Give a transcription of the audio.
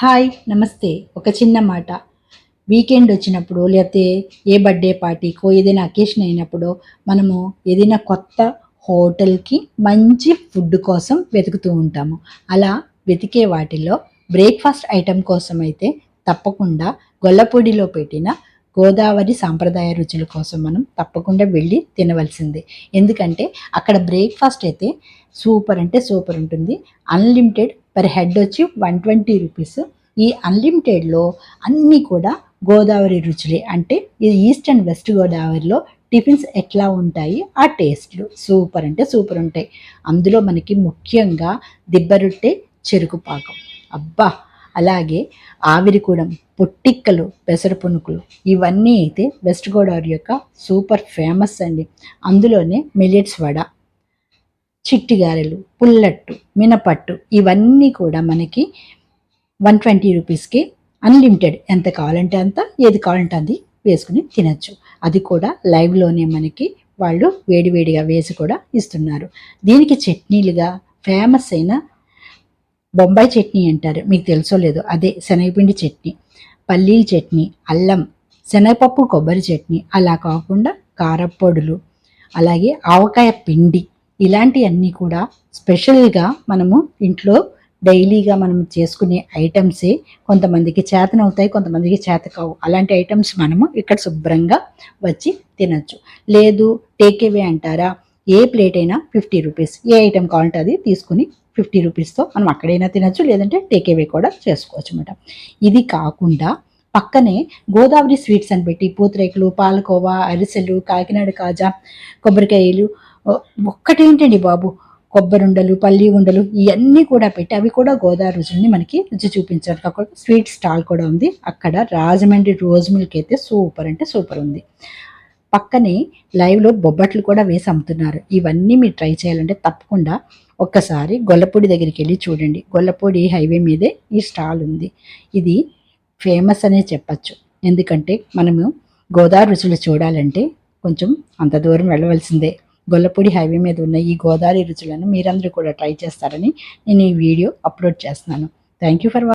Hi నమస్తే. ఒక చిన్న మాట. వీకెండ్ వచ్చినప్పుడు లేకపోతే ఏ బర్త్డే పార్టీకో ఏదైనా అకేషన్ అయినప్పుడు మనము ఏదైనా కొత్త హోటల్కి మంచి ఫుడ్ కోసం వెతుకుతూ ఉంటాము. అలా వెతికే వాటిలో బ్రేక్ఫాస్ట్ ఐటెం కోసం అయితే తప్పకుండా గొల్లపొడిలో పెట్టిన గోదావరి సాంప్రదాయ రుచుల కోసం మనం తప్పకుండా వెళ్ళి తినవలసిందే. ఎందుకంటే అక్కడ బ్రేక్ఫాస్ట్ అయితే సూపర్ అంటే సూపర్ ఉంటుంది. అన్లిమిటెడ్ పర్ హెడ్ వచ్చి వన్ ట్వంటీ రూపీస్ ఈ అన్లిమిటెడ్లో అన్నీ కూడా గోదావరి రుచులే. అంటే ఇది ఈస్ట్ అండ్ వెస్ట్ గోదావరిలో టిఫిన్స్ ఎట్లా ఉంటాయి? ఆ టేస్ట్లు సూపర్ అంటే సూపర్ ఉంటాయి. అందులో మనకి ముఖ్యంగా దిబ్బరొట్టె చెరుకు పాకం. అబ్బా! అలాగే ఆవిరికూడం పొట్టిక్కలు పెసర పునుకులు ఇవన్నీ అయితే వెస్ట్ గోదావరి యొక్క సూపర్ ఫేమస్ అండి. అందులోనే మిల్లెట్స్ వడ. చిట్టి గారెలు పుల్లట్టు మినపట్టు ఇవన్నీ కూడా మనకి వన్ ట్వంటీ రూపీస్కి అన్లిమిటెడ్ ఎంత కావాలంటే అంత ఏది కావాలంటే అది వేసుకుని తినచ్చు. అది కూడా లైవ్లోనే మనకి వాళ్ళు వేడివేడిగా వేసి కూడా ఇస్తున్నారు. దీనికి చట్నీలుగా ఫేమస్ అయిన బొంబాయి చట్నీ అంటారు. మీకు తెలుసో లేదు అదే శనగపిండి చట్నీ పల్లీల చట్నీ అల్లం శనగపప్పు కొబ్బరి చట్నీ అలా కాకుండా కారప్పొడులు అలాగే ఆవకాయ పిండి ఇలాంటివన్నీ కూడా స్పెషల్గా మనము ఇంట్లో డైలీగా మనం చేసుకునే ఐటమ్సే కొంతమందికి చేతనవుతాయి కొంతమందికి చేత కావు అలాంటి ఐటమ్స్ మనము ఇక్కడ శుభ్రంగా వచ్చి తినచ్చు. లేదు టేక్ అవే అంటారా? ఏ ప్లేట్ అయినా ఫిఫ్టీ రూపీస్. ఏ ఐటెం కావాలంటే అది తీసుకుని ఫిఫ్టీ రూపీస్తో మనం అక్కడైనా తినచ్చు లేదంటే టేక్ అవే కూడా చేసుకోవచ్చు అనమాట ఇది కాకుండా పక్కనే గోదావరి స్వీట్స్ అని పెట్టి పూతరేకులు పాలకోవా అరిసెలు కాకినాడ కాజా కొబ్బరికాయలు ఒక్కటేంటండి బాబు? కొబ్బరి ఉండలు పల్లి ఉండలు ఇవన్నీ కూడా పెట్టి అవి కూడా గోదావరి రుచుల్ని మనకి రుచి చూపించారు. కాకుండా స్వీట్ స్టాల్ కూడా ఉంది. అక్కడ రాజమండ్రి రోజ్ మిల్క్ అయితే సూపర్ అంటే సూపర్ ఉంది. పక్కనే లైవ్లో బొబ్బట్లు కూడా వేసి అమ్ముతున్నారు. ఇవన్నీ మీరు ట్రై చేయాలంటే తప్పకుండా ఒక్కసారి గొల్లపూడి దగ్గరికి వెళ్ళి చూడండి. గొల్లపూడి హైవే మీదే ఈ స్టాల్ ఉంది. ఇది ఫేమస్ అనే చెప్పచ్చు. ఎందుకంటే మనము గోదావరి రుచులు చూడాలంటే కొంచెం అంత దూరం వెళ్ళవలసిందే. గొల్లపూడి హైవే మీద ఉన్న ఈ గోదావరి రుచులను మీరందరూ కూడా ట్రై చేస్తారని నేను ఈ వీడియో అప్లోడ్ చేస్తున్నాను. Thank you for